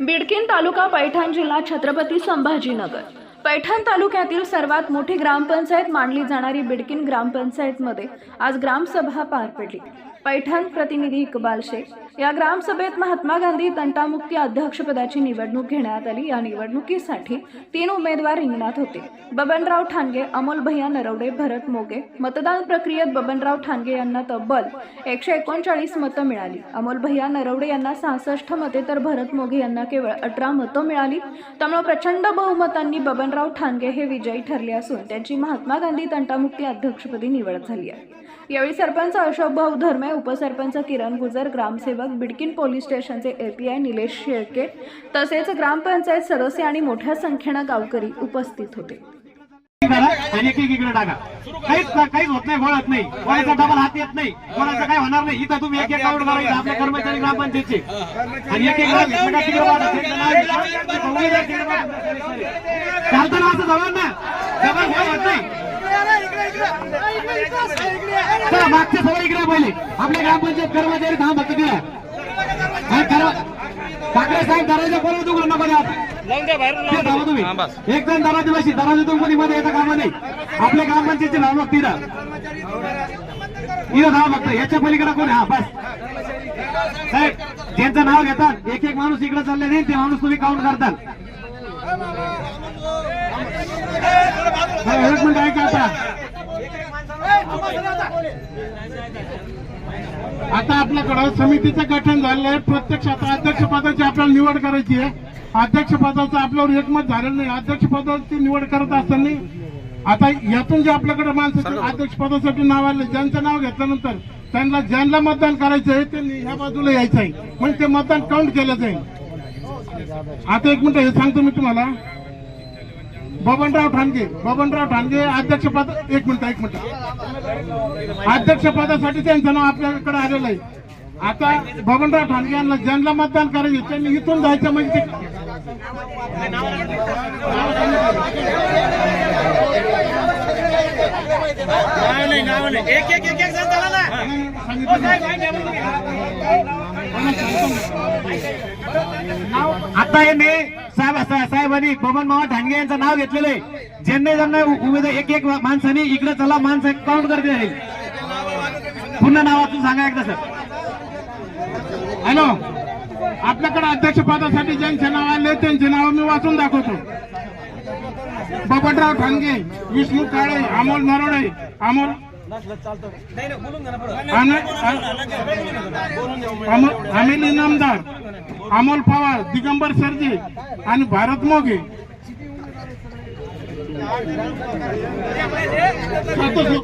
बिडकीन तालुका पैठण जिल्हा छत्रपती संभाजीनगर. पैठण तालुक्यातील सर्वात मोठी ग्रामपंचायत मानली जाणारी बिडकीन ग्रामपंचायतमध्ये आज ग्रामसभा पार पडली. पैठण प्रतिनिधी इकबाल शेख. या ग्रामसभेत महात्मा गांधी तंटामुक्ती अध्यक्षपदाची निवडणूक घेण्यात आली. या निवडणुकीसाठी तीन उमेदवार रिंगणात होते. बबनराव ठाणगे अमोल भैया नरवडे भरत मोगे. मतदान प्रक्रियेत बबनराव ठाणगे यांना तब्बल एकशे एकोणचाळीस मतं मिळाली. अमोल भैया नरवडे यांना सहासष्ट मते तर भरत मोगे यांना केवळ अठरा मतं मिळाली. त्यामुळे प्रचंड बहुमतांनी बबनराव ठाणगे हे विजयी ठरले असून त्यांची महात्मा गांधी तंटामुक्ती अध्यक्षपदी निवड झाली आहे. यावेळी सरपंच अशोक भाऊ धर्मे उपसरपंच किरण गुजर ग्रामसेवक बिडकीन पोलीस स्टेशनचे एपीआय निलेश शेळके तसेच ग्रामपंचायत सदस्य आणि मोठ्या संख्येनं गावकरी उपस्थित होते. आणि एक एक इकडे टाका. काहीच काहीच होत नाही वळत नाही. कोणाचा डबल हात येत नाही. कोणाचं काय होणार नाही. इथं तुम्ही एक एक काउंट आपल्या कर्मचारी ग्रामपंचायतचे. आणि एक एक असं जवळ ना. डबल होत नाही चला मागच्या सगळं इकडे पहिले. आपले ग्रामपंचायत कर्मचारी थांब फक्त तिला करा. ठाकरे साहेब दरवाजा कोण उघडू नको ते थांबा तुम्ही. एक जण दरवाजा बशी. दरवाजातून कोणी मध्ये येतं कामा नाही. आपल्या ग्रामपंचायतचे नाव बघ तिथं. इथं नाव बघतं याच्या पलीकडे कोणी हा बस. साहेब ज्यांचं नाव घेतात एक एक माणूस इकडे चालले नाही ते माणूस तुम्ही काउंट करताल एक मिनिट ऐका आता. आता आपल्याकडं समितीचं गठन झालेलं आहे. प्रत्यक्ष आता अध्यक्ष पदाची आपल्याला निवड करायची आहे. अध्यक्ष पदाचं आपल्यावर एकमत झालेलं नाही. अध्यक्षपदाची निवड करत असताना आता यातून जे आपल्याकडे माणसं अध्यक्ष पदासाठी नाव आले ज्यांचं नाव घेतल्यानंतर त्यांना ज्यांना मतदान करायचं आहे त्यांनी ह्या बाजूला यायचं आहे. म्हणजे ते मतदान काउंट केलं जाईल. आता एक मिनिट हे सांगतो मी तुम्हाला. बबनराव ठाणगे बबनराव ठाणगे अध्यक्ष पद एक मिनिट एक मिनिट. अध्यक्ष पदासाठी त्यांचं नाव आपल्याकडे आलेलं आहे. आता बबनराव ठाणगे यांना ज्यांना मतदान करायचे त्यांनी इथून जायचं म्हणजे ते- आता यांनी साहेब साहेब- साहेबांनी बबन मामा ठाणगे यांचं नाव घेतलेलं आहे. ज्यांना ज्यांना उमेदवार एक एक माणसाने इकडे चला माणसं काउंट करते आहे पुन्हा नावातून सांगा एकदा सर. हॅलो आपल्याकडे अध्यक्ष पदासाठी ज्यांचे नाव आले त्यांचे नाव मी वाचून दाखवतो. बबनराव ठाणगे विष्णू काळे अमोल नरोडे अमोल अमोल अमिल इनामदार अमोल पवार दिगंबर सरजे आणि भारत मोगे सातच लोक